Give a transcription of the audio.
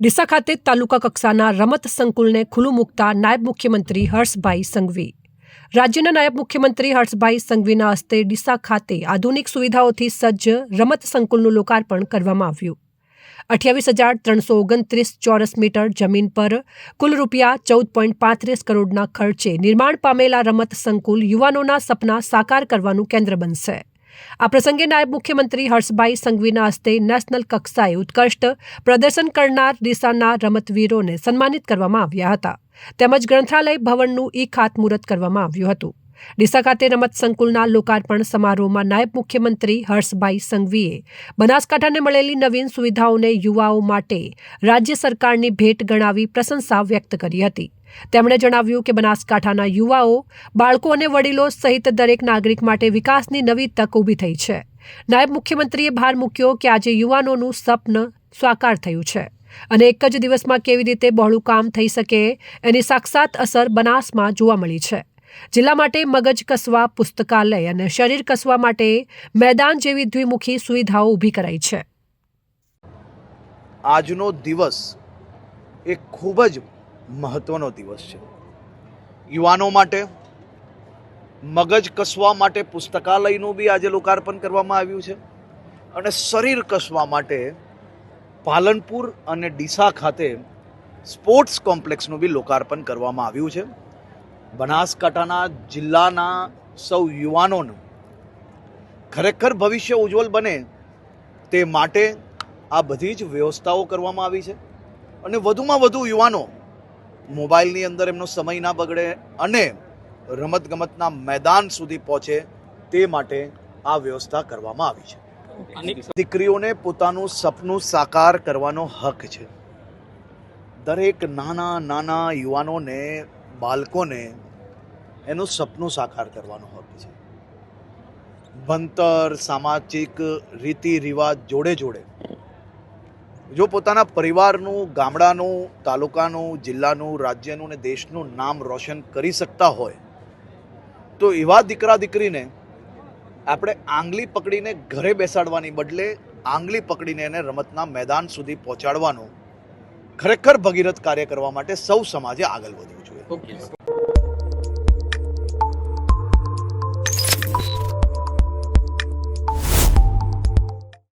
ડીસા ખાતે તાલુકા કક્ષાના રમત સંકુલને ખુલ્લું મૂકતા નાયબ મુખ્યમંત્રી હર્ષભાઈ સંઘવી. રાજ્યના નાયબ મુખ્યમંત્રી હર્ષભાઈ સંઘવીના હસ્તે ડીસા ખાતે આધુનિક સુવિધાઓથી સજ્જ રમત સંકુલનું લોકાર્પણ કરવામાં આવ્યું. અઠ્યાવીસ હજાર ત્રણસો ઓગણત્રીસ ચોરસ મીટર જમીન પર કુલ રૂપિયા ચૌદ પોઈન્ટ પાંત્રીસ કરોડના ખર્ચે નિર્માણ પામેલા રમત સંકુલ યુવાનોના સપના સાકાર કરવાનું કેન્દ્ર બનશે. આ પ્રસંગે નાયબ મુખ્યમંત્રી હર્ષભાઈ સંઘવીના હસ્તે નેશનલ કક્ષાએ ઉત્કૃષ્ટ પ્રદર્શન કરનાર ડીસાના રમતવીરોને સન્માનિત કરવામાં આવ્યા હતા. તેમજ ગ્રંથાલય ભવનનું ઈ ખાતમુહૂર્ત કરવામાં આવ્યું હતું. ડીસા ખાતે રમત સંકુલના લોકાર્પણ સમારોહમાં નાયબ મુખ્યમંત્રી હર્ષભાઈ સંઘવીએ બનાસકાંઠાને મળેલી નવીન સુવિધાઓને યુવાઓ માટે રાજ્ય સરકારની ભેટ ગણાવી પ્રશંસા વ્યક્ત કરી હતી. તેમણે જણાવ્યું કે બનાસકાંઠાના યુવાઓ, બાળકો અને વડીલો સહિત દરેક નાગરિક માટે વિકાસની નવી તક ઊભી થઈ છે. નાયબ મુખ્યમંત્રીએ ભાર મૂક્યો કે આજે યુવાનોનું સ્વપ્ન સાકાર થયું છે અને એક જ દિવસમાં કેવી રીતે બહોળું કામ થઈ શકે એની સાક્ષાત અસર બનાસમાં જોવા મળી છે. જિલ્લા માટે મગજ કસવા, પુસ્તકાલય અને શરીર કસવા માટે મેદાન જેવી દ્વિમુખી સુવિધાઓ ઊભી કરાઈ છે. આજનો દિવસ એ ખૂબ જ મહત્ત્વનો દિવસ છે. યુવાનો માટે, મગજ કસવા માટે પુસ્તકાલયનું બી આજે લોકાર્પણ કરવામાં આવ્યું છે. અને શરીર કસવા માટે પાલનપુર અને ડીસા ખાતે સ્પોર્ટ્સ કોમ્પ્લેક્સનું બી લોકાર્પણ કરવામાં આવ્યું છે. બનાસકાંઠાના જિલ્લાના સૌ યુવાનોનું ખરેખર ભવિષ્ય ઉજ્જવલ બને તે માટે આ બધી જ વ્યવસ્થાઓ કરવામાં આવી છે. અને વધુમાં વધુ યુવાનો મોબાઈલની અંદર એમનો સમય ના બગડે અને રમતગમતના મેદાન સુધી પહોંચે તે માટે આ વ્યવસ્થા કરવામાં આવી છે. દીકરીઓને પોતાનું સપનું સાકાર કરવાનો હક છે. દરેક નાના નાના યુવાનોને બાળકોને એનું સપનું સાકાર કરવાનો હક છે. ભણતર સામાજિક રીતિ રિવાજ જોડે જોડે જો પોતાના પરિવારનું, ગામડાનું, તાલુકાનું, જિલ્લાનું, રાજ્યનું ને દેશનું નામ રોશન કરી શકતા હોય, તો એવા દીકરા દીકરીને આપણે આંગલી પકડીને ઘરે બેસાડવાની બદલે આંગલી પકડીને એને રમતના મેદાન સુધી પહોંચાડવાનું ખરેખર ભગીરથ કાર્ય કરવા માટે સૌ સમાજે આગળ વધવું જોઈએ.